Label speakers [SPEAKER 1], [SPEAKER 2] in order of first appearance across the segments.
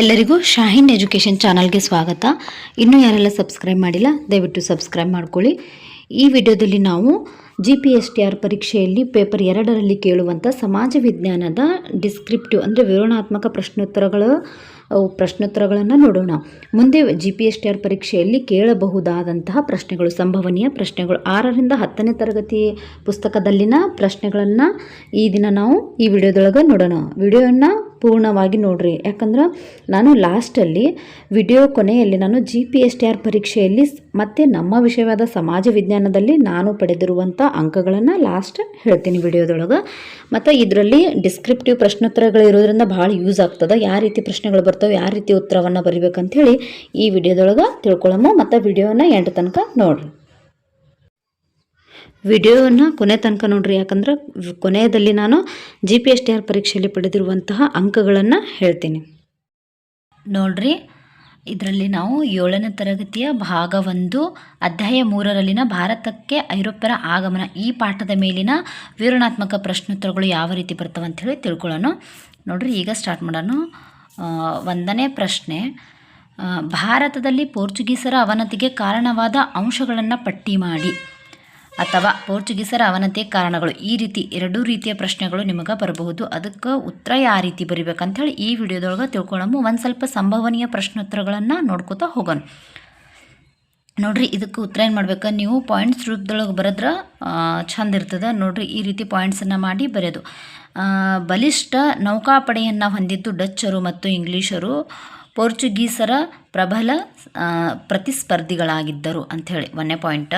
[SPEAKER 1] ಎಲ್ಲರಿಗೂ ಶಾಹಿನ್ ಎಜುಕೇಷನ್ ಚಾನಲ್ಗೆ ಸ್ವಾಗತ. ಇನ್ನೂ ಯಾರೆಲ್ಲ ಸಬ್ಸ್ಕ್ರೈಬ್ ಮಾಡಿಲ್ಲ, ದಯವಿಟ್ಟು ಸಬ್ಸ್ಕ್ರೈಬ್ ಮಾಡ್ಕೊಳ್ಳಿ. ಈ ವಿಡಿಯೋದಲ್ಲಿ ನಾವು G P S T R ಪರೀಕ್ಷೆಯಲ್ಲಿ ಪೇಪರ್ ಎರಡರಲ್ಲಿ ಕೇಳುವಂಥ ಸಮಾಜ ವಿಜ್ಞಾನದ ಡಿಸ್ಕ್ರಿಪ್ಟಿವ್ ಅಂದರೆ ವಿವರಣಾತ್ಮಕ ಪ್ರಶ್ನೋತ್ತರಗಳು ಪ್ರಶ್ನೋತ್ತರಗಳನ್ನು ನೋಡೋಣ. ಮುಂದೆ G P S T R ಪರೀಕ್ಷೆಯಲ್ಲಿ ಕೇಳಬಹುದಾದಂತಹ ಪ್ರಶ್ನೆಗಳು, ಸಂಭವನೀಯ ಪ್ರಶ್ನೆಗಳು. ಆರರಿಂದ ಹತ್ತನೇ ತರಗತಿ ಪುಸ್ತಕದಲ್ಲಿನ ಪ್ರಶ್ನೆಗಳನ್ನು ಈ ದಿನ ನಾವು ಈ ವಿಡಿಯೋದೊಳಗೆ ನೋಡೋಣ. ವಿಡಿಯೋನ ಪೂರ್ಣವಾಗಿ ನೋಡ್ರಿ. ಯಾಕಂದ್ರೆ ನಾನು ಲಾಸ್ಟಲ್ಲಿ ವಿಡಿಯೋ ಕೊನೆಯಲ್ಲಿ ನಾನು G P S T R ಪರೀಕ್ಷೆಯಲ್ಲಿ ಮತ್ತು ನಮ್ಮ ವಿಷಯವಾದ ಸಮಾಜ ವಿಜ್ಞಾನದಲ್ಲಿ ನಾನು ಪಡೆದಿರುವಂಥ ಅಂಕಗಳನ್ನು ಲಾಸ್ಟ್ ಹೇಳ್ತೀನಿ ವಿಡಿಯೋದೊಳಗೆ ಮತ್ತು ಇದರಲ್ಲಿ ಡಿಸ್ಕ್ರಿಪ್ಟಿವ್ ಪ್ರಶ್ನೋತ್ತರಗಳು ಇರೋದ್ರಿಂದ ಭಾಳ ಯೂಸ್ ಆಗ್ತದೆ. ಯಾವ ರೀತಿ ಪ್ರಶ್ನೆಗಳು ಬರ್ತವೆ, ಯಾವ ರೀತಿ ಉತ್ತರವನ್ನು ಬರಿಬೇಕಂತೇಳಿ ಈ ವಿಡಿಯೋದೊಳಗೆ ತಿಳ್ಕೊಳ್ಳೋಣ ಮತ್ತು ವಿಡಿಯೋನ ಎಂಟು ತನಕ ನೋಡ್ರಿ. ವಿಡಿಯೋನ ಕೊನೆ ತನಕ ನೋಡ್ರಿ. ಯಾಕಂದ್ರೆ ಕೊನೆಯಲ್ಲಿ ನಾನು G P S T R ಪರೀಕ್ಷೆಯಲ್ಲಿ ಪಡೆದಿರುವಂತಹ ಅಂಕಗಳನ್ನು ಹೇಳ್ತೀನಿ. ನೋಡ್ರಿ, ಇದರಲ್ಲಿ ನಾವು ಏಳನೇ ತರಗತಿಯ ಭಾಗ ಒಂದು, ಅಧ್ಯಾಯ ಮೂರರಲ್ಲಿನ ಭಾರತಕ್ಕೆ ಐರೋಪ್ಯರ ಆಗಮನ, ಈ ಪಾಠದ ಮೇಲಿನ ವಿವರಣಾತ್ಮಕ ಪ್ರಶ್ನೋತ್ತರಗಳು ಯಾವ ರೀತಿ ಬರ್ತವೆ ಅಂತ ಹೇಳಿ ತಿಳ್ಕೊಳ್ಳೋಣ. ನೋಡ್ರಿ, ಈಗ ಸ್ಟಾರ್ಟ್ ಮಾಡೋಣ. ಒಂದನೇ ಪ್ರಶ್ನೆ ಭಾರತದಲ್ಲಿ ಪೋರ್ಚುಗೀಸರ ಅವನತಿಗೆ ಕಾರಣವಾದ ಅಂಶಗಳನ್ನು ಪಟ್ಟಿ ಮಾಡಿ. ಅಥವಾ ಪೋರ್ಚುಗೀಸರ ಅವನತಿಯ ಕಾರಣಗಳು. ಈ ರೀತಿ ಎರಡೂ ರೀತಿಯ ಪ್ರಶ್ನೆಗಳು ನಿಮಗೆ ಬರಬಹುದು. ಅದಕ್ಕೆ ಉತ್ತರ ಯಾವ ರೀತಿ ಬರಿಬೇಕಂತ ಹೇಳಿ ಈ ವಿಡಿಯೋದೊಳಗೆ ತಿಳ್ಕೊಳ್ಳೋಣ. ಒಂದು ಸ್ವಲ್ಪ ಸಂಭವನೀಯ ಪ್ರಶ್ನೋತ್ತರಗಳನ್ನು ನೋಡ್ಕೋತಾ ಹೋಗೋಣ. ನೋಡ್ರಿ, ಇದಕ್ಕೆ ಉತ್ತರ ಏನು ಮಾಡ್ಬೇಕು? ನೀವು ಪಾಯಿಂಟ್ಸ್ ರೂಪದೊಳಗೆ ಬರೆದ್ರೆ ಚಂದ ಇರ್ತದೆ. ನೋಡ್ರಿ, ಈ ರೀತಿ ಪಾಯಿಂಟ್ಸನ್ನು ಮಾಡಿ ಬರೆಯೋದು. ಬಲಿಷ್ಠ ನೌಕಾಪಡೆಯನ್ನು ಹೊಂದಿದ್ದು ಡಚ್ಚರು ಮತ್ತು ಇಂಗ್ಲೀಷರು, ಪೋರ್ಚುಗೀಸರ ಪ್ರಬಲ ಪ್ರತಿಸ್ಪರ್ಧಿಗಳಾಗಿದ್ದರು ಅಂಥೇಳಿ. ಒಂದನೇ ಪಾಯಿಂಟ್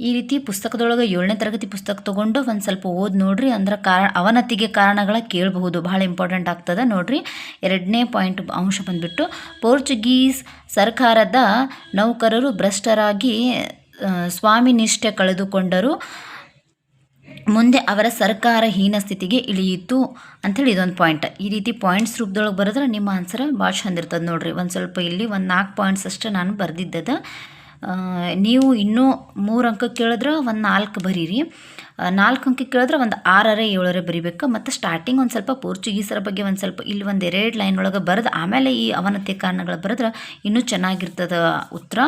[SPEAKER 1] ಈ ರೀತಿ ಪುಸ್ತಕದೊಳಗೆ ಏಳನೇ ತರಗತಿ ಪುಸ್ತಕ ತೊಗೊಂಡು ಒಂದು ಸ್ವಲ್ಪ ಓದಿ ನೋಡ್ರಿ ಅಂದ್ರೆ ಕಾರಣ ಅವನತಿಗೆ ಕಾರಣಗಳ ಕೇಳಬಹುದು. ಭಾಳ ಇಂಪಾರ್ಟೆಂಟ್ ಆಗ್ತದೆ ನೋಡ್ರಿ. ಎರಡನೇ ಪಾಯಿಂಟ್ ಅಂಶ ಬಂದುಬಿಟ್ಟು ಪೋರ್ಚುಗೀಸ್ ಸರ್ಕಾರದ ನೌಕರರು ಭ್ರಷ್ಟರಾಗಿ ಸ್ವಾಮಿ ನಿಷ್ಠೆ ಕಳೆದುಕೊಂಡರು. ಮುಂದೆ ಅವರ ಸರ್ಕಾರ ಹೀನ ಸ್ಥಿತಿಗೆ ಇಳಿಯಿತು ಅಂಥೇಳಿ ಇದೊಂದು ಪಾಯಿಂಟ್ ಈ ರೀತಿ ಪಾಯಿಂಟ್ಸ್ ರೂಪದೊಳಗೆ ಬರೆದ್ರೆ ನಿಮ್ಮ ಆನ್ಸರ್ ಭಾಳ ಚಂದ ನೋಡಿರಿ. ಒಂದು ಸ್ವಲ್ಪ ಇಲ್ಲಿ ಒಂದು ನಾಲ್ಕು ಪಾಯಿಂಟ್ಸ್ ಅಷ್ಟೇ ನಾನು ಬರೆದಿದ್ದದ. ನೀವು ಇನ್ನೂ ಮೂರು ಅಂಕ ಕೇಳಿದ್ರೆ ಒಂದು ನಾಲ್ಕು ಬರೀರಿ. ನಾಲ್ಕು ಅಂಕ ಕೇಳಿದ್ರೆ ಒಂದು ಆರರೆ ಏಳರೆ ಬರಿಬೇಕು. ಮತ್ತು ಸ್ಟಾರ್ಟಿಂಗ್ ಒಂದು ಸ್ವಲ್ಪ ಪೋರ್ಚುಗೀಸರ ಬಗ್ಗೆ ಒಂದು ಸ್ವಲ್ಪ ಇಲ್ಲಿ ಒಂದು ಎರಡು ಲೈನ್ ಒಳಗೆ ಬರೆದು, ಆಮೇಲೆ ಈ ಅವನತಿ ಕಾರಣಗಳು ಬರೆದ್ರೆ ಇನ್ನೂ ಚೆನ್ನಾಗಿರ್ತದ ಉತ್ತರ.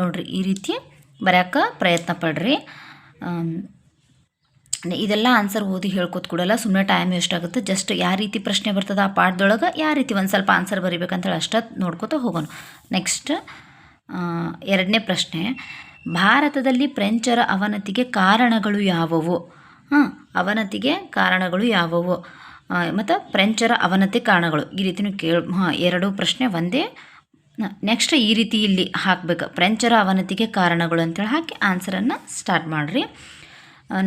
[SPEAKER 1] ನೋಡ್ರಿ, ಈ ರೀತಿ ಬರೆಯೋಕೆ ಪ್ರಯತ್ನ ಪಡ್ರಿ. ಇದೆಲ್ಲ ಆನ್ಸರ್ ಓದಿ ಹೇಳ್ಕೊತ ಕೊಡಲ್ಲ ಸುಮ್ಮನೆ ಟೈಮ್ ವೇಸ್ಟ್ ಆಗುತ್ತೆ. ಜಸ್ಟ್ ಯಾವ ರೀತಿ ಪ್ರಶ್ನೆ ಬರ್ತದೆ ಆ ಪಾಠದೊಳಗೆ, ಯಾವ ರೀತಿ ಒಂದು ಸ್ವಲ್ಪ ಆನ್ಸರ್ ಬರೀಬೇಕಂತೇಳಿ ಅಷ್ಟ ನೋಡ್ಕೋತ ಹೋಗೋಣ. ನೆಕ್ಸ್ಟ್ ಎರಡನೇ ಪ್ರಶ್ನೆ, ಭಾರತದಲ್ಲಿ ಫ್ರೆಂಚರ ಅವನತಿಗೆ ಕಾರಣಗಳು ಯಾವುವು? ಹಾಂ, ಅವನತಿಗೆ ಕಾರಣಗಳು ಯಾವುವು? ಮತ್ತು ಫ್ರೆಂಚರ ಅವನತಿ ಕಾರಣಗಳು, ಈ ರೀತಿನೂ ಕೇಳ, ಹಾಂ, ಎರಡು ಪ್ರಶ್ನೆ ಒಂದೇ. ನೆಕ್ಸ್ಟ್ ಈ ರೀತಿ ಇಲ್ಲಿ ಹಾಕ್ಬೇಕು. ಫ್ರೆಂಚರ ಅವನತಿಗೆ ಕಾರಣಗಳು ಅಂತೇಳಿ ಹಾಕಿ ಆನ್ಸರನ್ನು ಸ್ಟಾರ್ಟ್ ಮಾಡಿರಿ.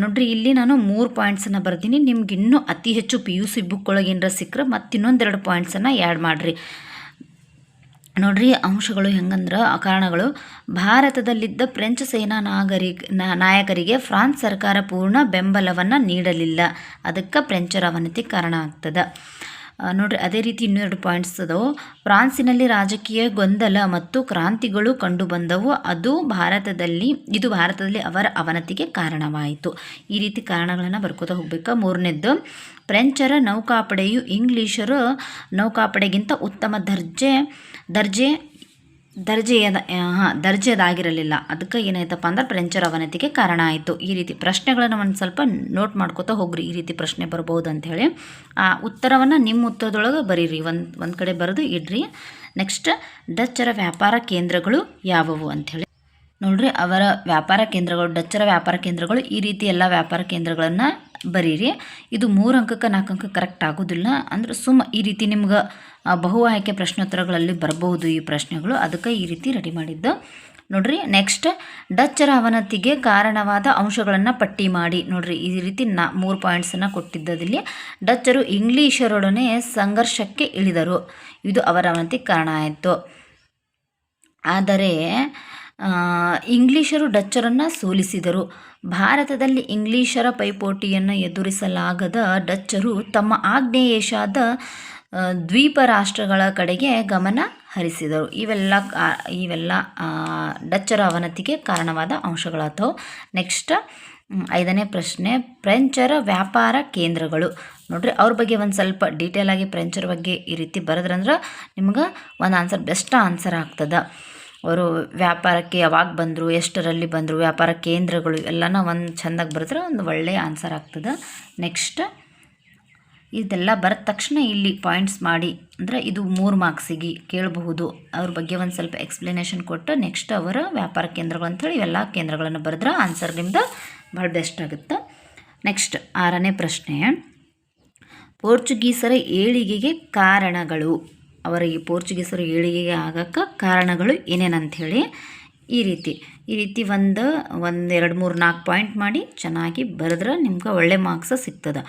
[SPEAKER 1] ನೋಡ್ರಿ, ಇಲ್ಲಿ ನಾನು ಮೂರು ಪಾಯಿಂಟ್ಸನ್ನು ಬರ್ತೀನಿ ನಿಮ್ಗೆ ಇನ್ನೂ ಅತಿ ಹೆಚ್ಚು ಪಿ ಯು ಸಿ ಬುಕ್ ಒಳಗೆ ಏನಾರ ಸಿಕ್ಕರೆ ಮತ್ತು ಇನ್ನೊಂದೆರಡು ಪಾಯಿಂಟ್ಸನ್ನು ಆ್ಯಡ್ ಮಾಡಿರಿ. ನೋಡ್ರಿ, ಅಂಶಗಳು ಹೆಂಗಂದ್ರೆ, ಕಾರಣಗಳು. ಭಾರತದಲ್ಲಿದ್ದ ಫ್ರೆಂಚ್ ಸೇನಾ ನಾಗರಿಕ ನಾ- ನಾಯಕರಿಗೆ ಫ್ರಾನ್ಸ್ ಸರ್ಕಾರ ಪೂರ್ಣ ಬೆಂಬಲವನ್ನು ನೀಡಲಿಲ್ಲ. ಅದಕ್ಕೆ ಫ್ರೆಂಚರ ಅವನತಿ ಕಾರಣ ಆಗ್ತದೆ. ನೋಡ್ರಿ, ಅದೇ ರೀತಿ ಇನ್ನೆರಡು ಪಾಯಿಂಟ್ಸ್ ಅದಾವು. ಫ್ರಾನ್ಸಿನಲ್ಲಿ ರಾಜಕೀಯ ಗೊಂದಲ ಮತ್ತು ಕ್ರಾಂತಿಗಳು ಕಂಡುಬಂದವು ಅದು ಭಾರತದಲ್ಲಿ, ಇದು ಭಾರತದಲ್ಲಿ ಅವರ ಅವನತಿಗೆ ಕಾರಣವಾಯಿತು. ಈ ರೀತಿ ಕಾರಣಗಳನ್ನು ಬರ್ಕೋತಾ ಹೋಗ್ಬೇಕು. ಮೂರನೇದ್ದು, ಫ್ರೆಂಚರ ನೌಕಾಪಡೆಯು ಇಂಗ್ಲೀಷರು ನೌಕಾಪಡೆಗಿಂತ ಉತ್ತಮ ದರ್ಜೆ ದರ್ಜೆ, ದರ್ಜೆಯದ ಹಾಂ, ದರ್ಜೆಯದಾಗಿರಲಿಲ್ಲ. ಅದಕ್ಕೆ ಏನಾಯ್ತಪ್ಪ ಅಂದ್ರೆ ಪ್ರೆಂಚರ್ ಅವನತಿಗೆ ಕಾರಣ ಆಯಿತು. ಈ ರೀತಿ ಪ್ರಶ್ನೆಗಳನ್ನು ಒಂದು ಸ್ವಲ್ಪ ನೋಟ್ ಮಾಡ್ಕೋತಾ ಹೋಗ್ರಿ. ಈ ರೀತಿ ಪ್ರಶ್ನೆ ಬರ್ಬೋದು ಅಂಥೇಳಿ ಆ, ಉತ್ತರವನ್ನು ನಿಮ್ಮ ಉತ್ತರದೊಳಗೆ ಬರೀರಿ. ಒಂದು ಒಂದು ಕಡೆ ಬರೆದು ಇಡ್ರಿ. ನೆಕ್ಸ್ಟ್ ಡಚ್ಚರ ವ್ಯಾಪಾರ ಕೇಂದ್ರಗಳು ಯಾವುವು ಅಂಥೇಳಿ ನೋಡ್ರಿ, ಅವರ ವ್ಯಾಪಾರ ಕೇಂದ್ರಗಳು, ಡಚ್ಚರ ವ್ಯಾಪಾರ ಕೇಂದ್ರಗಳು ಈ ರೀತಿ ಎಲ್ಲ ವ್ಯಾಪಾರ ಕೇಂದ್ರಗಳನ್ನು ಬರೀರಿ. ಇದು ಮೂರು ಅಂಕಕ್ಕೆ, ನಾಲ್ಕು ಅಂಕ ಕರೆಕ್ಟ್ ಆಗೋದಿಲ್ಲ. ಅಂದ್ರೆ ಸುಮ್ಮ ಈ ರೀತಿ ನಿಮ್ಗೆ ಬಹು ಆಯ್ಕೆ ಪ್ರಶ್ನೋತ್ತರಗಳಲ್ಲಿ ಬರಬಹುದು ಈ ಪ್ರಶ್ನೆಗಳು. ಅದಕ್ಕೆ ಈ ರೀತಿ ರೆಡಿ ಮಾಡಿದ್ದು. ನೋಡ್ರಿ ನೆಕ್ಸ್ಟ್ ಡಚ್ಚರ ಅವನತಿಗೆ ಕಾರಣವಾದ ಅಂಶಗಳನ್ನು ಪಟ್ಟಿ ಮಾಡಿ. ನೋಡ್ರಿ, ಈ ರೀತಿ ನಾ, ಮೂರು ಪಾಯಿಂಟ್ಸನ್ನು ಕೊಟ್ಟಿದ್ದದಲ್ಲಿ ಡಚ್ಚರು ಇಂಗ್ಲೀಷರೊಡನೆ ಸಂಘರ್ಷಕ್ಕೆ ಇಳಿದರು. ಇದು ಅವರ ಅವನತಿಗೆ ಕಾರಣ ಆಯಿತು. ಆದರೆ ಇಂಗ್ಲೀಷರು ಡಚ್ಚರನ್ನು ಸೋಲಿಸಿದರು. ಭಾರತದಲ್ಲಿ ಇಂಗ್ಲೀಷರ ಪೈಪೋಟಿಯನ್ನು ಎದುರಿಸಲಾಗದ ಡಚ್ಚರು ತಮ್ಮ ಆಗ್ನೇಯೇಷ್ಯಾದ ಆ, ದ್ವೀಪ ರಾಷ್ಟ್ರಗಳ ಕಡೆಗೆ ಗಮನ ಹರಿಸಿದರು. ಇವೆಲ್ಲ ಇವೆಲ್ಲ ಡಚ್ಚರ ಅವನತಿಗೆ ಕಾರಣವಾದ ಅಂಶಗಳಾದವು. ನೆಕ್ಸ್ಟ್ ಐದನೇ ಪ್ರಶ್ನೆ ಫ್ರೆಂಚರ ವ್ಯಾಪಾರ ಕೇಂದ್ರಗಳು. ನೋಡ್ರಿ ಅವ್ರ ಬಗ್ಗೆ ಒಂದು ಸ್ವಲ್ಪ ಡೀಟೇಲ್ ಆಗಿ ಫ್ರೆಂಚರ ಬಗ್ಗೆ ಈ ರೀತಿ ಬರೆದ್ರಂದ್ರೆ ನಿಮ್ಗೆ ಒಂದು ಆನ್ಸರ್ ಬೆಸ್ಟ್ ಆನ್ಸರ್ ಆಗ್ತದೆ. ಅವರು ವ್ಯಾಪಾರಕ್ಕೆ ಯಾವಾಗ ಬಂದರು, ಎಷ್ಟರಲ್ಲಿ ಬಂದರು, ವ್ಯಾಪಾರ ಕೇಂದ್ರಗಳು ಎಲ್ಲನ ಒಂದು ಚೆಂದಾಗಿ ಬರೆದ್ರೆ ಒಂದು ಒಳ್ಳೆಯ ಆನ್ಸರ್ ಆಗ್ತದೆ. ನೆಕ್ಸ್ಟ್ ಇದೆಲ್ಲ ಬರೆದ ತಕ್ಷಣ ಇಲ್ಲಿ ಪಾಯಿಂಟ್ಸ್ ಮಾಡಿ, ಅಂದರೆ ಇದು ಮೂರು ಮಾರ್ಕ್ಸಿಗೆ ಕೇಳಬಹುದು. ಅವ್ರ ಬಗ್ಗೆ ಒಂದು ಸ್ವಲ್ಪ ಎಕ್ಸ್ಪ್ಲನೇಷನ್ ಕೊಟ್ಟು ನೆಕ್ಸ್ಟ್ ಅವರ ವ್ಯಾಪಾರ ಕೇಂದ್ರಗಳು ಅಂಥೇಳಿ ಇವೆಲ್ಲ ಕೇಂದ್ರಗಳನ್ನು ಬರೆದ್ರೆ ಆನ್ಸರ್ ನಿಮ್ದು ಭಾಳ ಬೆಸ್ಟ್ ಆಗುತ್ತೆ. ನೆಕ್ಸ್ಟ್ ಆರನೇ ಪ್ರಶ್ನೆ. ಪೋರ್ಚುಗೀಸರ ಏಳಿಗೆಗೆ ಕಾರಣಗಳು. ಅವರ ಈ ಪೋರ್ಚುಗೀಸರು ಏಳಿಗೆಗೆ ಆಗಕ್ಕೆ ಕಾರಣಗಳು ಏನೇನಂಥೇಳಿ ಈ ರೀತಿ. ಈ ರೀತಿ ಒಂದು ಒಂದು ಎರಡು ಮೂರು ನಾಲ್ಕು ಪಾಯಿಂಟ್ ಮಾಡಿ ಚೆನ್ನಾಗಿ ಬರೆದ್ರೆ ನಿಮ್ಗೆ ಒಳ್ಳೆ ಮಾರ್ಕ್ಸ್ ಸಿಗ್ತದೆ.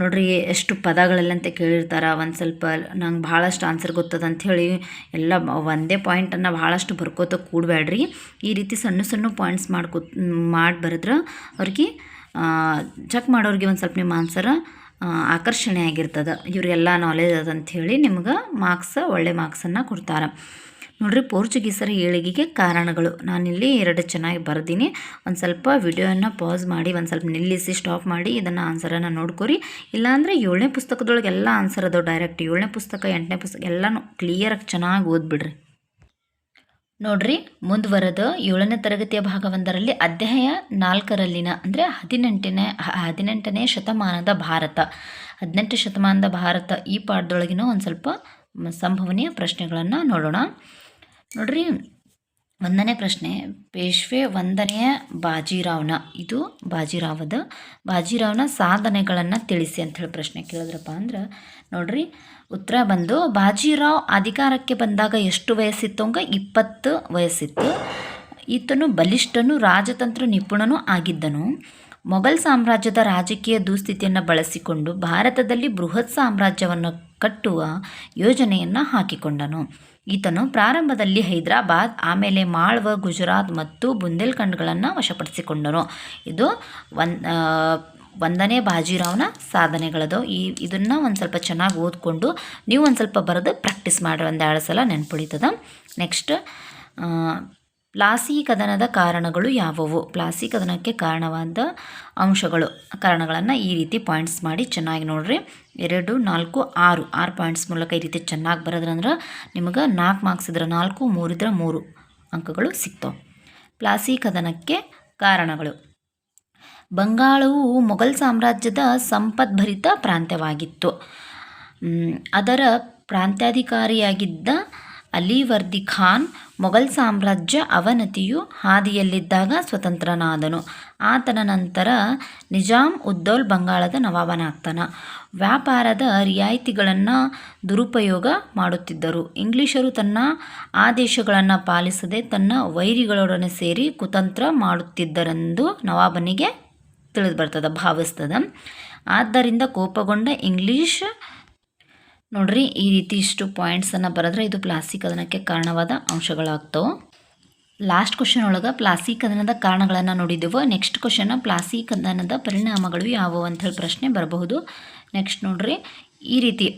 [SPEAKER 1] ನೋಡ್ರಿ, ಎಷ್ಟು ಪದಗಳಲ್ಲಂತೆ ಕೇಳಿರ್ತಾರೆ, ಒಂದು ಸ್ವಲ್ಪ ನಂಗೆ ಭಾಳಷ್ಟು ಆನ್ಸರ್ ಗೊತ್ತದ ಅಂಥೇಳಿ ಎಲ್ಲ ಒಂದೇ ಪಾಯಿಂಟನ್ನು ಭಾಳಷ್ಟು ಬರ್ಕೋತ ಕೂಡಬೇಡ್ರಿ ಈ ರೀತಿ ಸಣ್ಣ ಸಣ್ಣ ಪಾಯಿಂಟ್ಸ್ ಮಾಡ್ಕೊ ಮಾಡಿ ಬರೆದ್ರೆ ಅವ್ರಿಗೆ ಚೆಕ್ ಮಾಡೋರಿಗೆ ಒಂದು ಸ್ವಲ್ಪ ನಿಮ್ಮ ಆನ್ಸರ ಆಕರ್ಷಣೆ ಆಗಿರ್ತದೆ. ಇವರಿಗೆಲ್ಲ ನಾಲೆಜ್ ಅದ ಅಂಥೇಳಿ ನಿಮ್ಗೆ ಮಾರ್ಕ್ಸ್ ಒಳ್ಳೆ ಮಾರ್ಕ್ಸನ್ನು ಕೊಡ್ತಾರೆ. ನೋಡಿರಿ ಪೋರ್ಚುಗೀಸರ ಏಳಿಗೆಗೆ ಕಾರಣಗಳು. ನಾನಿಲ್ಲಿ ಎರಡು ಚೆನ್ನಾಗಿ ಬರ್ದೀನಿ. ಒಂದು ಸ್ವಲ್ಪ ವಿಡಿಯೋನ ಪಾಸ್ ಮಾಡಿ, ಒಂದು ಸ್ವಲ್ಪ ನಿಲ್ಲಿಸಿ ಸ್ಟಾಪ್ ಮಾಡಿ, ಇದನ್ನು ಆನ್ಸರನ್ನು ನೋಡ್ಕೊರಿ. ಇಲ್ಲಾಂದರೆ ಏಳನೇ ಪುಸ್ತಕದೊಳಗೆ ಎಲ್ಲ ಆನ್ಸರ್ ಅದಾವೆ ಡೈರೆಕ್ಟ್ ಏಳನೇ ಪುಸ್ತಕ, ಎಂಟನೇ ಪುಸ್ತಕ ಎಲ್ಲನೂ ಕ್ಲಿಯರಾಗಿ ಚೆನ್ನಾಗಿ ಓದ್ಬಿಡ್ರಿ. ನೋಡ್ರಿ ಮುಂದುವರೆದ ಏಳನೇ ತರಗತಿಯ ಭಾಗ ಒಂದರಲ್ಲಿ ಅಧ್ಯಾಯ ನಾಲ್ಕರಲ್ಲಿನ, ಅಂದರೆ ಹದಿನೆಂಟನೇ ಹದಿನೆಂಟನೇ ಶತಮಾನದ ಭಾರತ. ಹದಿನೆಂಟು ಶತಮಾನದ ಭಾರತ ಈ ಪಾಠದೊಳಗಿನ ಒಂದು ಸ್ವಲ್ಪ ಸಂಭವನೀಯ ಪ್ರಶ್ನೆಗಳನ್ನು ನೋಡೋಣ. ನೋಡ್ರಿ, ಒಂದನೇ ಪ್ರಶ್ನೆ, ಪೇಶ್ವೆ ಒಂದನೆಯ ಬಾಜಿರಾವ್ನ, ಇದು ಬಾಜಿರಾವದ, ಬಾಜಿರಾವ್ನ ಸಾಧನೆಗಳನ್ನು ತಿಳಿಸಿ ಅಂಥೇಳಿ ಪ್ರಶ್ನೆ ಕೇಳಿದ್ರಪ್ಪ ಅಂದ್ರೆ, ನೋಡ್ರಿ ಉತ್ತರ ಬಂದು, ಬಾಜಿರಾವ್ ಅಧಿಕಾರಕ್ಕೆ ಬಂದಾಗ ಎಷ್ಟು ವಯಸ್ಸಿತ್ತು? ಅಂಗ ಇಪ್ಪತ್ತು ವಯಸ್ಸಿತ್ತು. ಈತನು ಬಲಿಷ್ಠನು, ರಾಜತಂತ್ರ ನಿಪುಣನೂ ಆಗಿದ್ದನು. ಮೊಘಲ್ ಸಾಮ್ರಾಜ್ಯದ ರಾಜಕೀಯ ದುಸ್ಥಿತಿಯನ್ನು ಬಳಸಿಕೊಂಡು ಭಾರತದಲ್ಲಿ ಬೃಹತ್ ಸಾಮ್ರಾಜ್ಯವನ್ನು ಕಟ್ಟುವ ಯೋಜನೆಯನ್ನು ಹಾಕಿಕೊಂಡನು. ಈತನು ಪ್ರಾರಂಭದಲ್ಲಿ ಹೈದರಾಬಾದ್, ಆಮೇಲೆ ಮಾಳ್ವ, ಗುಜರಾತ್ ಮತ್ತು ಬುಂದೇಲ್ಖಂಡ್ಗಳನ್ನು ವಶಪಡಿಸಿಕೊಂಡನು ಇದು ಒನ್ ಒಂದನೇ ಬಾಜಿರಾವ್ನ ಸಾಧನೆಗಳದು. ಈ ಇದನ್ನು ಒಂದು ಸ್ವಲ್ಪ ಚೆನ್ನಾಗಿ ಓದ್ಕೊಂಡು ನೀವು ಒಂದು ಸ್ವಲ್ಪ ಬರೆದು ಪ್ರಾಕ್ಟೀಸ್ ಮಾಡಿರಿ ಒಂದು ಎರಡು ಸಲ ನೆನ್ಪುಳಿತದ ನೆಕ್ಸ್ಟ್ ಪ್ಲಾಸಿ ಕದನದ ಕಾರಣಗಳು ಯಾವುವು? ಪ್ಲಾಸಿ ಕದನಕ್ಕೆ ಕಾರಣವಾದ ಅಂಶಗಳು, ಕಾರಣಗಳನ್ನು ಈ ರೀತಿ ಪಾಯಿಂಟ್ಸ್ ಮಾಡಿ ಚೆನ್ನಾಗಿ ನೋಡ್ರಿ. ಎರಡು, ನಾಲ್ಕು, ಆರು. ಆರು ಪಾಯಿಂಟ್ಸ್ ಮೂಲಕ ಈ ರೀತಿ ಚೆನ್ನಾಗಿ ಬರೋದ್ರಂದ್ರೆ ನಿಮಗೆ ನಾಲ್ಕು ಮಾರ್ಕ್ಸ್ ಇದ್ರೆ ನಾಲ್ಕು ಮೂರಿದ್ರೆ ಮೂರು ಅಂಕಗಳು ಸಿಗ್ತಾವೆ. ಪ್ಲಾಸಿ ಕದನಕ್ಕೆ ಕಾರಣಗಳು. ಬಂಗಾಳವು ಮೊಘಲ್ ಸಾಮ್ರಾಜ್ಯದ ಸಂಪದ್ಭರಿತ ಪ್ರಾಂತ್ಯವಾಗಿತ್ತು. ಅದರ ಪ್ರಾಂತ್ಯಾಧಿಕಾರಿಯಾಗಿದ್ದ ಅಲಿವರ್ದಿ ಖಾನ್ ಮೊಘಲ್ ಸಾಮ್ರಾಜ್ಯ ಅವನತಿಯು ಹಾದಿಯಲ್ಲಿದ್ದಾಗ ಸ್ವತಂತ್ರನಾದನು. ಆತನ ನಂತರ ನಿಜಾಮ್ ಉದ್ದೌಲ್ ಬಂಗಾಳದ ನವಾಬನಾಗ್ತಾನ. ವ್ಯಾಪಾರದ ರಿಯಾಯಿತಿಗಳನ್ನು ದುರುಪಯೋಗ ಮಾಡುತ್ತಿದ್ದರು. ಇಂಗ್ಲಿಷರು ತನ್ನ ಆದೇಶಗಳನ್ನು ಪಾಲಿಸದೆ ತನ್ನ ವೈರಿಗಳೊಡನೆ ಸೇರಿ ಕುತಂತ್ರ ಮಾಡುತ್ತಿದ್ದರೆಂದು ನವಾಬನಿಗೆ ತಿಳಿದು ಬರ್ತದೆ ಭಾವಿಸ್ತದೆ. ಆದ್ದರಿಂದ ಕೋಪಗೊಂಡ ಇಂಗ್ಲೀಷ್ ನೋಡ್ರಿ, ಈ ರೀತಿ ಇಷ್ಟು ಪಾಯಿಂಟ್ಸನ್ನು ಬರೆದ್ರೆ ಇದು ಪ್ಲಾಸ್ಟಿಕ್ ಕದನಕ್ಕೆ ಕಾರಣವಾದ ಅಂಶಗಳಾಗ್ತವೆ. ಲಾಸ್ಟ್ ಕ್ವಶನ್ ಒಳಗೆ ಪ್ಲಾಸ್ಟಿಕ್ ಕದನದ ಕಾರಣಗಳನ್ನು ನೋಡಿದ್ದೆವು ನೆಕ್ಸ್ಟ್ ಕ್ವಶನ್ ಪ್ಲಾಸ್ಟಿಕ್ ಕದನದ ಪರಿಣಾಮಗಳು ಯಾವುವು ಅಂಥೇಳಿ ಪ್ರಶ್ನೆ ಬರಬಹುದು. ನೆಕ್ಸ್ಟ್ ನೋಡ್ರಿ, ಈ ರೀತಿ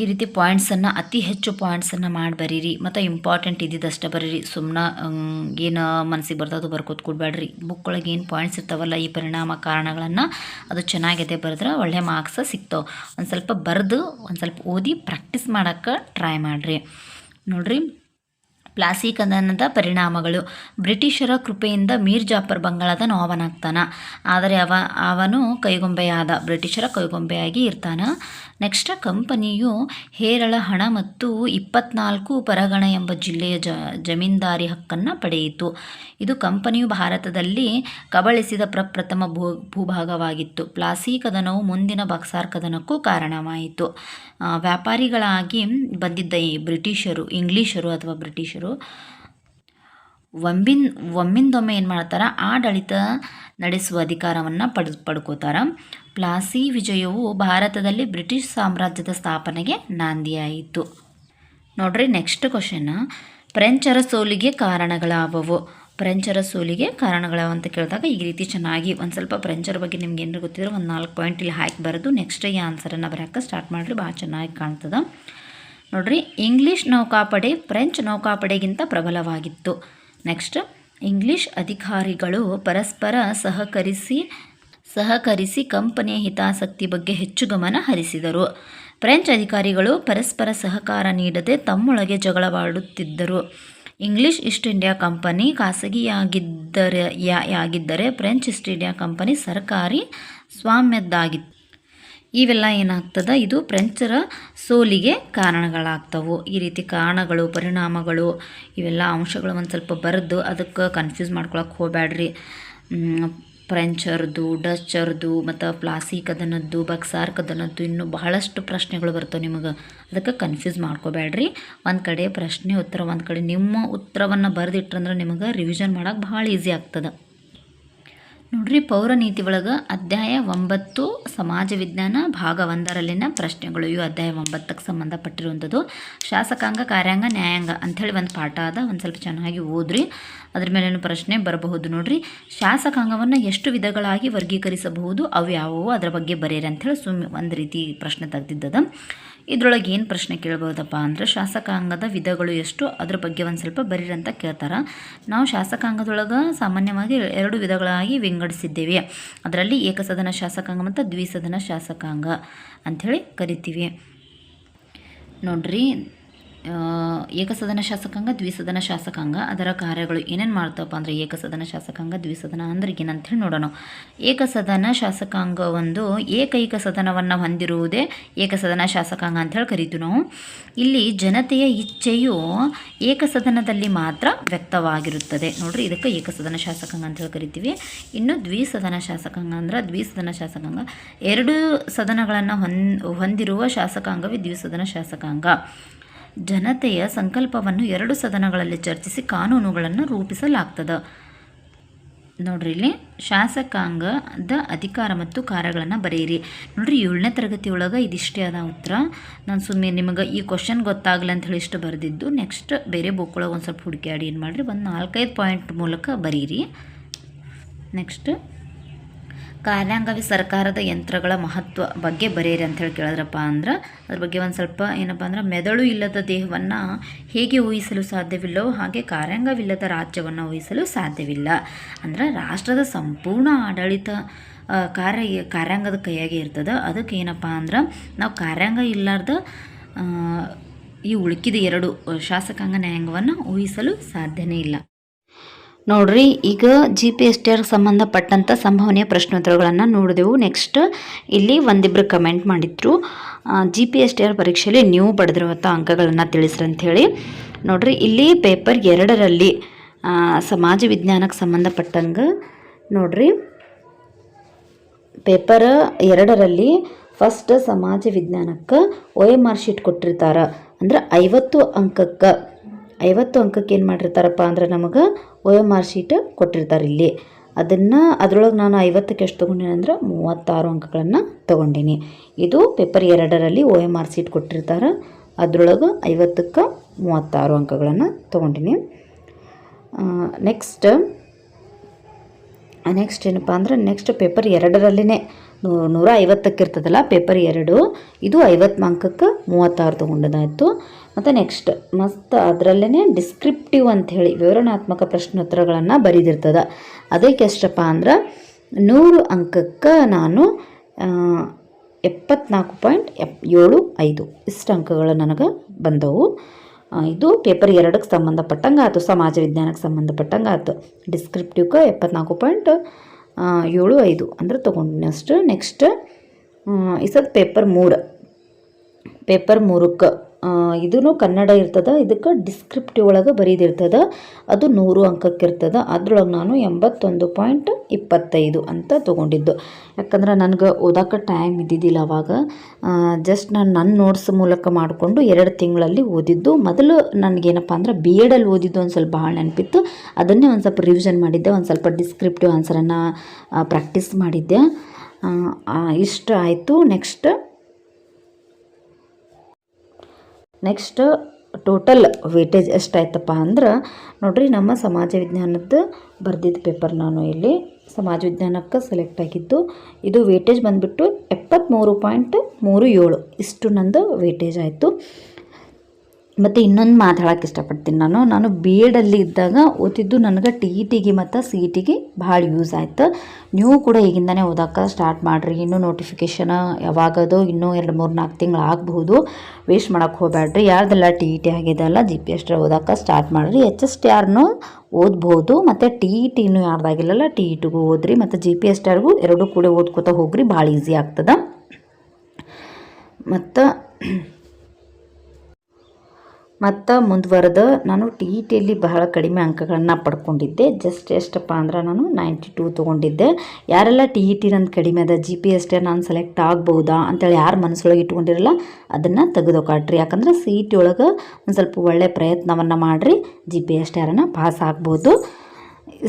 [SPEAKER 1] ಈ ರೀತಿ ಪಾಯಿಂಟ್ಸನ್ನು ಅತಿ ಹೆಚ್ಚು ಪಾಯಿಂಟ್ಸನ್ನು ಮಾಡಿ ಬರೀರಿ. ಮತ್ತು ಇಂಪಾರ್ಟೆಂಟ್ ಇದ್ದಿದ್ದಷ್ಟೇ ಬರೀರಿ. ಸುಮ್ಮನೆ ಏನು ಮನಸ್ಸಿಗೆ ಬರ್ತದೋ ಬರ್ಕೋತ ಕೊಡ್ಬೇಡ್ರಿ ಬುಕ್ ಒಳಗೆ ಏನು ಪಾಯಿಂಟ್ಸ್ ಇರ್ತಾವಲ್ಲ, ಈ ಪರಿಣಾಮ ಕಾರಣಗಳನ್ನು ಅದು ಚೆನ್ನಾಗಿದೆ ಬರೆದ್ರೆ ಒಳ್ಳೆ ಮಾರ್ಕ್ಸ್ ಸಿಗ್ತಾವೆ. ಒಂದು ಸ್ವಲ್ಪ ಬರೆದು, ಒಂದು ಸ್ವಲ್ಪ ಓದಿ ಪ್ರಾಕ್ಟೀಸ್ ಮಾಡೋಕ್ಕೆ ಟ್ರೈ ಮಾಡಿರಿ. ನೋಡ್ರಿ ಪ್ಲಾಸಿ ಕದನದ ಪರಿಣಾಮಗಳು. ಬ್ರಿಟಿಷರ ಕೃಪೆಯಿಂದ ಮೀರ್ ಜಾಫರ್ ಬಂಗಾಳದ ನೋವನಾಗ್ತಾನ. ಆದರೆ ಅವ, ಅವನು ಕೈಗೊಂಬೆಯಾದ, ಬ್ರಿಟಿಷರ ಕೈಗೊಂಬೆಯಾಗಿ ಇರ್ತಾನ. ನೆಕ್ಸ್ಟ್ ಕಂಪನಿಯು ಹೇರಳ ಹಣ ಮತ್ತು ಇಪ್ಪತ್ನಾಲ್ಕು ಪರಗಣ ಎಂಬ ಜಿಲ್ಲೆಯ ಜ, ಜಮೀನ್ದಾರಿ ಹಕ್ಕನ್ನು ಪಡೆಯಿತು. ಇದು ಕಂಪನಿಯು ಭಾರತದಲ್ಲಿ ಕಬಳಿಸಿದ ಪ್ರಪ್ರಥಮ ಭೂ, ಭೂಭಾಗವಾಗಿತ್ತು. ಪ್ಲಾಸಿ ಕದನವು ಮುಂದಿನ ಬಕ್ಸಾರ್ ಕದನಕ್ಕೂ ಕಾರಣವಾಯಿತು. ವ್ಯಾಪಾರಿಗಳಾಗಿ ಬಂದಿದ್ದ ಈ ಬ್ರಿಟಿಷರು, ಇಂಗ್ಲಿಷರು ಅಥವಾ ಬ್ರಿಟಿಷರು ಒಮ್ಮಿನ್ ಒಮ್ಮಿಂದೊಮ್ಮೆ ಏನು ಮಾಡ್ತಾರೆ, ಆಡಳಿತ ನಡೆಸುವ ಅಧಿಕಾರವನ್ನು ಪಡೆದು ಪಡ್ಕೋತಾರೆ. ಪ್ಲಾಸಿ ವಿಜಯವು ಭಾರತದಲ್ಲಿ ಬ್ರಿಟಿಷ್ ಸಾಮ್ರಾಜ್ಯದ ಸ್ಥಾಪನೆಗೆ ನಾಂದಿಯಾಯಿತು. ನೋಡ್ರಿ ನೆಕ್ಸ್ಟ್ ಕ್ವಶನ್ ಫ್ರೆಂಚರ ಸೋಲಿಗೆ ಕಾರಣಗಳಾವವು? ಫ್ರೆಂಚರ ಸೋಲಿಗೆ ಕಾರಣಗಳಾವ ಅಂತ ಕೇಳಿದಾಗ ಈ ರೀತಿ ಚೆನ್ನಾಗಿ ಒಂದು ಸ್ವಲ್ಪ ಫ್ರೆಂಚರ ಬಗ್ಗೆ ನಿಮ್ಗೆ ಏನಾರು ಗೊತ್ತಿದ್ರೆ ಒಂದು ನಾಲ್ಕು ಪಾಯಿಂಟ್ ಇಲ್ಲಿ ಹಾಕಿ ಬರೋದು ನೆಕ್ಸ್ಟ್ ಈ ಆನ್ಸರನ್ನು ಬರೋಕ್ಕೆ ಸ್ಟಾರ್ಟ್ ಮಾಡಿರಿ ಭಾಳ ಚೆನ್ನಾಗಿ ಕಾಣ್ತದೆ. ನೋಡ್ರಿ ಇಂಗ್ಲೀಷ್ ನೌಕಾಪಡೆ ಫ್ರೆಂಚ್ ನೌಕಾಪಡೆಗಿಂತ ಪ್ರಬಲವಾಗಿತ್ತು. ನೆಕ್ಸ್ಟ್ ಇಂಗ್ಲಿಷ್ ಅಧಿಕಾರಿಗಳು ಪರಸ್ಪರ ಸಹಕರಿಸಿ ಸಹಕರಿಸಿ ಕಂಪನಿಯ ಹಿತಾಸಕ್ತಿ ಬಗ್ಗೆ ಹೆಚ್ಚು ಗಮನ ಹರಿಸಿದರು. ಫ್ರೆಂಚ್ ಅಧಿಕಾರಿಗಳು ಪರಸ್ಪರ ಸಹಕಾರ ನೀಡದೆ ತಮ್ಮೊಳಗೆ ಜಗಳವಾಡುತ್ತಿದ್ದರು. ಇಂಗ್ಲಿಷ್ ಈಸ್ಟ್ ಇಂಡಿಯಾ ಕಂಪನಿ ಖಾಸಗಿಯಾಗಿದ್ದರೆ ಯಾಗಿದ್ದರೆ ಫ್ರೆಂಚ್ ಈಸ್ಟ್ ಇಂಡಿಯಾ ಕಂಪನಿ ಸರ್ಕಾರಿ ಸ್ವಾಮ್ಯದ್ದಾಗಿತ್ತು. ಇವೆಲ್ಲ ಏನಾಗ್ತದೆ? ಇದು ಫ್ರೆಂಚರ ಸೋಲಿಗೆ ಕಾರಣಗಳಾಗ್ತವು. ಈ ರೀತಿ ಕಾರಣಗಳು, ಪರಿಣಾಮಗಳು ಇವೆಲ್ಲ ಅಂಶಗಳು ಒಂದು ಸ್ವಲ್ಪ ಬರೆದು ಅದಕ್ಕೆ ಕನ್ಫ್ಯೂಸ್ ಮಾಡ್ಕೊಳಕ್ಕೆ ಹೋಗ್ಬೇಡ್ರಿ ಫ್ರೆಂಚರ್ದು ಡಚ್ಚರ್ದು ಮತ್ತು ಪ್ಲಾಸಿ ಕದನದ್ದು, ಬಕ್ಸಾರ್ ಕದನದ್ದು ಇನ್ನೂ ಬಹಳಷ್ಟು ಪ್ರಶ್ನೆಗಳು ಬರ್ತವೆ ನಿಮಗೆ. ಅದಕ್ಕೆ ಕನ್ಫ್ಯೂಸ್ ಮಾಡ್ಕೋಬೇಡ್ರಿ ಒಂದು ಕಡೆ ಪ್ರಶ್ನೆ ಉತ್ತರ, ಒಂದು ಕಡೆ ನಿಮ್ಮ ಉತ್ತರವನ್ನು ಬರೆದಿಟ್ರಂದ್ರೆ ನಿಮಗೆ ರಿವಿಷನ್ ಮಾಡೋಕೆ ಭಾಳ ಈಸಿ ಆಗ್ತದೆ. ನೋಡ್ರಿ ಪೌರ ನೀತಿ ಒಳಗೆ ಅಧ್ಯಾಯ ಒಂಬತ್ತು, ಸಮಾಜ ವಿಜ್ಞಾನ ಭಾಗ ಒಂದರಲ್ಲಿನ ಪ್ರಶ್ನೆಗಳು. ಇವು ಅಧ್ಯಾಯ ಒಂಬತ್ತಕ್ಕೆ ಸಂಬಂಧಪಟ್ಟಿರುವಂಥದ್ದು. ಶಾಸಕಾಂಗ, ಕಾರ್ಯಾಂಗ, ನ್ಯಾಯಾಂಗ ಅಂಥೇಳಿ ಒಂದು ಪಾಠ ಅದ. ಒಂದು ಸ್ವಲ್ಪ ಚೆನ್ನಾಗಿ ಓದ್ರಿ. ಅದ್ರ ಮೇಲೇನು ಪ್ರಶ್ನೆ ಬರಬಹುದು ನೋಡ್ರಿ. ಶಾಸಕಾಂಗವನ್ನು ಎಷ್ಟು ವಿಧಗಳಾಗಿ ವರ್ಗೀಕರಿಸಬಹುದು? ಅವು ಯಾವುವು? ಅದರ ಬಗ್ಗೆ ಬರೀರಿ ಅಂಥೇಳಿ ಸುಮ್ಮನೆ ಒಂದು ರೀತಿ ಪ್ರಶ್ನೆ ತೆಗ್ದಿದ್ದದ. ಇದ್ರೊಳಗೆ ಏನು ಪ್ರಶ್ನೆ ಕೇಳ್ಬೋದಪ್ಪ ಅಂದರೆ ಶಾಸಕಾಂಗದ ವಿಧಗಳು ಎಷ್ಟು? ಅದ್ರ ಬಗ್ಗೆ ಒಂದು ಸ್ವಲ್ಪ ಬರೀರಂತ ಕೇಳ್ತಾರೆ. ನಾವು ಶಾಸಕಾಂಗದೊಳಗೆ ಸಾಮಾನ್ಯವಾಗಿ ಎರಡು ವಿಧಗಳಾಗಿ ವಿಂಗಡಿಸಿದ್ದೇವೆ. ಅದರಲ್ಲಿ ಏಕಸದನ ಶಾಸಕಾಂಗ ಮತ್ತು ದ್ವಿಸದನ ಶಾಸಕಾಂಗ ಅಂಥೇಳಿ ಕರಿತೀವಿ. ನೋಡ್ರಿ ಏಕಸದನ ಶಾಸಕಾಂಗ, ದ್ವಿಸದನ ಶಾಸಕಾಂಗ, ಅದರ ಕಾರ್ಯಗಳು ಏನೇನು ಮಾಡ್ತಪ್ಪ ಅಂದರೆ ಏಕಸದನ ಶಾಸಕಾಂಗ, ದ್ವಿಸದನ ಅಂದ್ರೆ ಏನಂತೇಳಿ ನೋಡೋಣ. ಏಕಸದನ ಶಾಸಕಾಂಗ ಒಂದು ಏಕೈಕ ಸದನವನ್ನು ಹೊಂದಿರುವುದೇ ಏಕಸದನ ಶಾಸಕಾಂಗ ಅಂಥೇಳಿ ಕರಿತೀವಿ ನಾವು. ಇಲ್ಲಿ ಜನತೆಯ ಇಚ್ಛೆಯು ಏಕಸದನದಲ್ಲಿ ಮಾತ್ರ ವ್ಯಕ್ತವಾಗಿರುತ್ತದೆ. ನೋಡ್ರಿ, ಇದಕ್ಕೆ ಏಕಸದನ ಶಾಸಕಾಂಗ ಅಂತೇಳಿ ಕರಿತೀವಿ. ಇನ್ನು ದ್ವಿಸದನ ಶಾಸಕಾಂಗ ಅಂದ್ರೆ ದ್ವಿಸದನ ಶಾಸಕಾಂಗ. ಎರಡು ಸದನಗಳನ್ನು ಹೊಂದಿರುವ ಶಾಸಕಾಂಗವೇ ದ್ವಿಸದನ ಶಾಸಕಾಂಗ. ಜನತೆಯ ಸಂಕಲ್ಪವನ್ನು ಎರಡು ಸದನಗಳಲ್ಲಿ ಚರ್ಚಿಸಿ ಕಾನೂನುಗಳನ್ನು ರೂಪಿಸಲಾಗ್ತದೆ. ನೋಡ್ರಿ ಇಲ್ಲಿ ಶಾಸಕಾಂಗದ ಅಧಿಕಾರ ಮತ್ತು ಕಾರ್ಯಗಳನ್ನು ಬರೆಯಿರಿ. ನೋಡ್ರಿ, ಏಳನೇ ತರಗತಿ ಒಳಗೆ ಇದಿಷ್ಟೇ ಅದ ಉತ್ತರ. ನಾನು ಸುಮ್ಮನೆ ನಿಮಗೆ ಈ ಕ್ವಶನ್ ಗೊತ್ತಾಗಲ್ಲ ಅಂತ ಹೇಳಿ ಇಷ್ಟು ಬರೆದಿದ್ದು. ನೆಕ್ಸ್ಟ್ ಬೇರೆ ಬುಕ್ ಒಳಗೆ ಒಂದು ಸ್ವಲ್ಪ ಹುಡುಕಾಡಿ ಏನು ಮಾಡಿರಿ? ಒಂದು ನಾಲ್ಕೈದು ಪಾಯಿಂಟ್ ಮೂಲಕ ಬರೀರಿ. ನೆಕ್ಸ್ಟ್ ಕಾರ್ಯಾಂಗವೇ ಸರ್ಕಾರದ ಯಂತ್ರಗಳ ಮಹತ್ವ ಬಗ್ಗೆ ಬರೆಯಿರಿ ಅಂತ ಹೇಳಿ ಕೇಳಿದ್ರಪ್ಪ ಅಂದ್ರೆ, ಅದ್ರ ಬಗ್ಗೆ ಒಂದು ಸ್ವಲ್ಪ ಏನಪ್ಪ ಅಂದ್ರೆ ಮೆದುಳು ಇಲ್ಲದ ದೇಹವನ್ನು ಹೇಗೆ ಊಹಿಸಲು ಸಾಧ್ಯವಿಲ್ಲವೋ ಹಾಗೆ ಕಾರ್ಯಾಂಗವಿಲ್ಲದ ರಾಜ್ಯವನ್ನು ಊಹಿಸಲು ಸಾಧ್ಯವಿಲ್ಲ. ಅಂದ್ರೆ ರಾಷ್ಟ್ರದ ಸಂಪೂರ್ಣ ಆಡಳಿತ ಕಾರ್ಯ, ಕಾರ್ಯಾಂಗದ ಕೈಯಾಗೆ ಇರ್ತದೆ. ಅದಕ್ಕೆ ಏನಪ್ಪ ಅಂದ್ರೆ ನಾವು ಕಾರ್ಯಾಂಗ ಇಲ್ಲಾರ್ದ ಈ ಉಳುಕಿದ ಎರಡು ಶಾಸಕಾಂಗ ನ್ಯಾಯಾಂಗವನ್ನು ಊಹಿಸಲು ಸಾಧ್ಯನೇ ಇಲ್ಲ. ನೋಡ್ರಿ, ಈಗ ಜಿ ಪಿ ಎಸ್ ಟಿ ಆರ್ಗೆ ಸಂಬಂಧಪಟ್ಟಂಥ ಸಂಭವನೀಯ ಪ್ರಶ್ನೋತ್ತರಗಳನ್ನು ನೋಡಿದೆವು. ನೆಕ್ಸ್ಟ್ ಇಲ್ಲಿ ಒಂದಿಬ್ಬರು ಕಮೆಂಟ್ ಮಾಡಿದ್ರು. G P S T R ಪರೀಕ್ಷೆಯಲ್ಲಿ ನೀವು ಪಡೆದಿರುವಂಥ ಅಂಕಗಳನ್ನು ತಿಳಿಸ್ರಿ ಹೇಳಿ ನೋಡ್ರಿ, ಇಲ್ಲಿ ಪೇಪರ್ ಎರಡರಲ್ಲಿ ಸಮಾಜ ವಿಜ್ಞಾನಕ್ಕೆ ಸಂಬಂಧಪಟ್ಟಂಗೆ, ನೋಡ್ರಿ. ಪೇಪರ್ ಎರಡರಲ್ಲಿ ಫಸ್ಟ್ ಸಮಾಜ ವಿಜ್ಞಾನಕ್ಕೆ ಒ ಎ ಆರ್ ಶೀಟ್ ಕೊಟ್ಟಿರ್ತಾರೆ. ಅಂದ್ರೆ ಐವತ್ತು ಅಂಕಕ್ಕೆ ಐವತ್ತು ಅಂಕಕ್ಕೆ ಏನು ಮಾಡಿರ್ತಾರಪ್ಪ ಅಂದ್ರೆ ನಮಗೆ ಒ ಎಂ ಆರ್ ಶೀಟ್ ಕೊಟ್ಟಿರ್ತಾರೆ ಇಲ್ಲಿ. ಅದನ್ನು ಅದರೊಳಗೆ ನಾನು ಐವತ್ತಕ್ಕೆ ಎಷ್ಟು ತೊಗೊಂಡಿನಿ ಅಂದ್ರೆ ಮೂವತ್ತಾರು ಅಂಕಗಳನ್ನು ತೊಗೊಂಡಿನಿ. ಇದು ಪೇಪರ್ ಎರಡರಲ್ಲಿ ಒ ಎಂ ಆರ್ ಶೀಟ್ ಕೊಟ್ಟಿರ್ತಾರೆ. ಅದರೊಳಗೆ ಐವತ್ತಕ್ಕೆ ಮೂವತ್ತಾರು ಅಂಕಗಳನ್ನು ತೊಗೊಂಡಿನಿ. ನೆಕ್ಸ್ಟ್ ನೆಕ್ಸ್ಟ್ ಏನಪ್ಪ ಅಂದ್ರೆ ನೆಕ್ಸ್ಟ್ ಪೇಪರ್ ಎರಡರಲ್ಲಿನೇ ನೂರ ಐವತ್ತಕ್ಕೆ ಇರ್ತದಲ್ಲ ಪೇಪರ್ ಎರಡು. ಇದು ಐವತ್ತು ಅಂಕಕ್ಕೆ ಮೂವತ್ತಾರು ತೊಗೊಂಡದಾಯಿತು. ಮತ್ತು ನೆಕ್ಸ್ಟ್, ಮಸ್ತ್ ಅದರಲ್ಲೇ ಡಿಸ್ಕ್ರಿಪ್ಟಿವ್ ಅಂಥೇಳಿ ವಿವರಣಾತ್ಮಕ ಪ್ರಶ್ನೋತ್ತರಗಳನ್ನು ಬರೆದಿರ್ತದೆ. ಅದಕ್ಕೆ ಎಷ್ಟಪ್ಪ ಅಂದ್ರೆ, ನೂರು ಅಂಕಕ್ಕೆ ನಾನು ಎಪ್ಪತ್ನಾಲ್ಕು ಪಾಯಿಂಟ್ ಎಪ್ ಏಳು ಐದು ಇಷ್ಟು ಅಂಕಗಳು ನನಗೆ ಬಂದವು. ಇದು ಪೇಪರ್ ಎರಡಕ್ಕೆ ಸಂಬಂಧಪಟ್ಟಂಗೆ ಆಯ್ತು ಸಮಾಜ ವಿಜ್ಞಾನಕ್ಕೆ ಸಂಬಂಧಪಟ್ಟಂಗೆ ಆಯ್ತು ಡಿಸ್ಕ್ರಿಪ್ಟಿವ್ಗೆ ಎಪ್ಪತ್ನಾಲ್ಕು ಪಾಯಿಂಟ್ ಏಳು ಐದು ಅಂದ್ರೆ ತೊಗೊಂಡಿನಿ ಅಷ್ಟು. ನೆಕ್ಸ್ಟ್ ಇಸದ್ ಪೇಪರ್ ಮೂರು. ಪೇಪರ್ ಮೂರಕ್ಕೆ. ಇದೂ ಕನ್ನಡ ಇರ್ತದೆ, ಇದಕ್ಕೆ ಡಿಸ್ಕ್ರಿಪ್ಟಿವ್ ಒಳಗೆ ಬರೀದಿರ್ತದ, ಅದು ನೂರು ಅಂಕಕ್ಕೆ ಅದ್ರೊಳಗೆ ನಾನು ಎಂಬತ್ತೊಂದು ಪಾಯಿಂಟ್ ಇಪ್ಪತ್ತೈದು ಅಂತ ತೊಗೊಂಡಿದ್ದು. ಯಾಕಂದ್ರೆ ನನಗೆ ಓದೋಕೆ ಟೈಮ್ ಇದ್ದಿದ್ದಿಲ್ಲ ಅವಾಗ. ಜಸ್ಟ್ ನಾನು ನನ್ನ ನೋಟ್ಸ್ ಮೂಲಕ ಮಾಡಿಕೊಂಡು ಎರಡು ತಿಂಗಳಲ್ಲಿ ಓದಿದ್ದು. ಮೊದಲು ನನಗೇನಪ್ಪ ಅಂದ್ರೆ ಬಿ ಎಡಲ್ಲಿ ಓದಿದ್ದು ಒಂದು ಸ್ವಲ್ಪ ಭಾಳ ನೆನಪಿತ್ತು. ಅದನ್ನೇ ಒಂದು ಸ್ವಲ್ಪ ರಿವಿಷನ್ ಮಾಡಿದ್ದೆ, ಒಂದು ಸ್ವಲ್ಪ ಡಿಸ್ಕ್ರಿಪ್ಟಿವ್ ಆನ್ಸರನ್ನು ಪ್ರಾಕ್ಟೀಸ್ ಮಾಡಿದ್ದೆ. ಇಷ್ಟ ಆಯಿತು. ನೆಕ್ಸ್ಟ್ ನೆಕ್ಸ್ಟ್ ಟೋಟಲ್ ವೇಟೇಜ್ ಎಷ್ಟಾಯ್ತಪ್ಪ ಅಂದ್ರೆ, ನೋಡ್ರಿ ನಮ್ಮ ಸಮಾಜ ವಿಜ್ಞಾನದ್ದು ಬರೆದಿದ್ದ ಪೇಪರ್ ನಾನು ಇಲ್ಲಿ ಸಮಾಜ ವಿಜ್ಞಾನಕ್ಕೆ ಸೆಲೆಕ್ಟ್ ಆಗಿದ್ದು, ಇದು ವೇಟೇಜ್ ಬಂದುಬಿಟ್ಟು ಎಪ್ಪತ್ತ್ಮೂರು ಪಾಯಿಂಟ್ ಮೂರು ಏಳು, ಇಷ್ಟು ನಂದು ವೇಟೇಜ್ ಆಯಿತು. ಮತ್ತು ಇನ್ನೊಂದು ಮಾತು ಹೇಳಕ್ಕೆ ಇಷ್ಟಪಡ್ತೀನಿ ನಾನು. ನಾನು ಬಿ ಎಡಲ್ಲಿ ಇದ್ದಾಗ ಓದಿದ್ದು ನನಗೆ ಟಿ ಇ ಟಿಗೆ ಮತ್ತು ಸಿ ಇ ಟಿಗೆ ಭಾಳ ಯೂಸ್ ಆಯ್ತು. ನೀವು ಕೂಡ ಈಗಿಂದನೇ ಓದೋಕೆ ಸ್ಟಾರ್ಟ್ ಮಾಡಿರಿ. ಇನ್ನೂ ನೋಟಿಫಿಕೇಷನ್ ಯಾವಾಗದೋ ಇನ್ನೂ ಎರಡು, ಮೂರು, ನಾಲ್ಕು ತಿಂಗಳು ಆಗಬಹುದು. ವೇಸ್ಟ್ ಮಾಡೋಕ್ಕೆ ಹೋಗಬೇಡ್ರಿ ಯಾರ್ದೆಲ್ಲ T E T ಆಗಿದೆಲ್ಲ G P S T R ಓದೋಕೆ ಸ್ಟಾರ್ಟ್ ಮಾಡಿರಿ. ಎಚ್ ಎಸ್ ಟಿ ಆರ್ನು ಓದ್ಬೋದು. ಮತ್ತು ಟಿ ಇ ಟಿನೂ ಯಾರ್ದಾಗಿಲ್ಲಲ್ಲ ಟಿ ಇ ಟಿಗೂ ಓದ್ರಿ. ಮತ್ತು ಜಿ ಪಿ ಎಸ್ ಟಿ ಎರಡೂ ಕೂಡ ಓದ್ಕೋತಾ ಹೋಗ್ರಿ. ಭಾಳ ಈಸಿ ಆಗ್ತದೆ. ಮತ್ತು ಮತ್ತು ಮುಂದುವರೆದ ನಾನು ಟಿ ಇ ಟಿಯಲ್ಲಿ ಬಹಳ ಕಡಿಮೆ ಅಂಕಗಳನ್ನ ಪಡ್ಕೊಂಡಿದ್ದೆ. ಜಸ್ಟ್ ಎಷ್ಟಪ್ಪ ಅಂದ್ರೆ ನಾನು ನೈಂಟಿ ಟೂ ತೊಗೊಂಡಿದ್ದೆ. ಯಾರೆಲ್ಲ ಟಿ ಇ ಟಿ ನಂದು ಕಡಿಮೆ ಅದ ಜಿ ಪಿ ಎಸ್ ಟಿ ನಾನು ಸೆಲೆಕ್ಟ್ ಆಗ್ಬೋದಾ ಅಂತೇಳಿ ಯಾರು ಮನಸ್ಸೊಳಗೆ ಇಟ್ಕೊಂಡಿರಲ್ಲ, ಅದನ್ನು ತೆಗೆದುಕಾಟ್ರಿ. ಯಾಕಂದ್ರೆ ಸಿ ಇ ಟಿ ಒಳಗೆ ಒಂದು ಸ್ವಲ್ಪ ಒಳ್ಳೆಯ ಪ್ರಯತ್ನವನ್ನು ಮಾಡಿರಿ ಜಿ ಪಿ ಎಸ್ ಟಿ ಆರನ್ನು ಪಾಸ್ ಆಗ್ಬೋದು.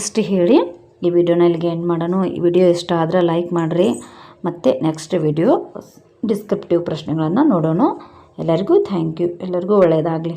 [SPEAKER 1] ಇಷ್ಟು ಹೇಳಿ ಈ ವಿಡಿಯೋನ ಇಲ್ಲಿಗೆ ಎಂಡ್ ಮಾಡೋಣ. ಈ ವಿಡಿಯೋ ಇಷ್ಟ ಆದರೆ ಲೈಕ್ ಮಾಡಿರಿ. ಮತ್ತು ನೆಕ್ಸ್ಟ್ ವಿಡಿಯೋ ಡಿಸ್ಕ್ರಿಪ್ಟಿವ್ ಪ್ರಶ್ನೆಗಳನ್ನು ನೋಡೋಣ. ಎಲ್ಲರಿಗೂ ಥ್ಯಾಂಕ್ ಯು ಎಲ್ಲರಿಗೂ ಒಳ್ಳೆಯದಾಗಲಿ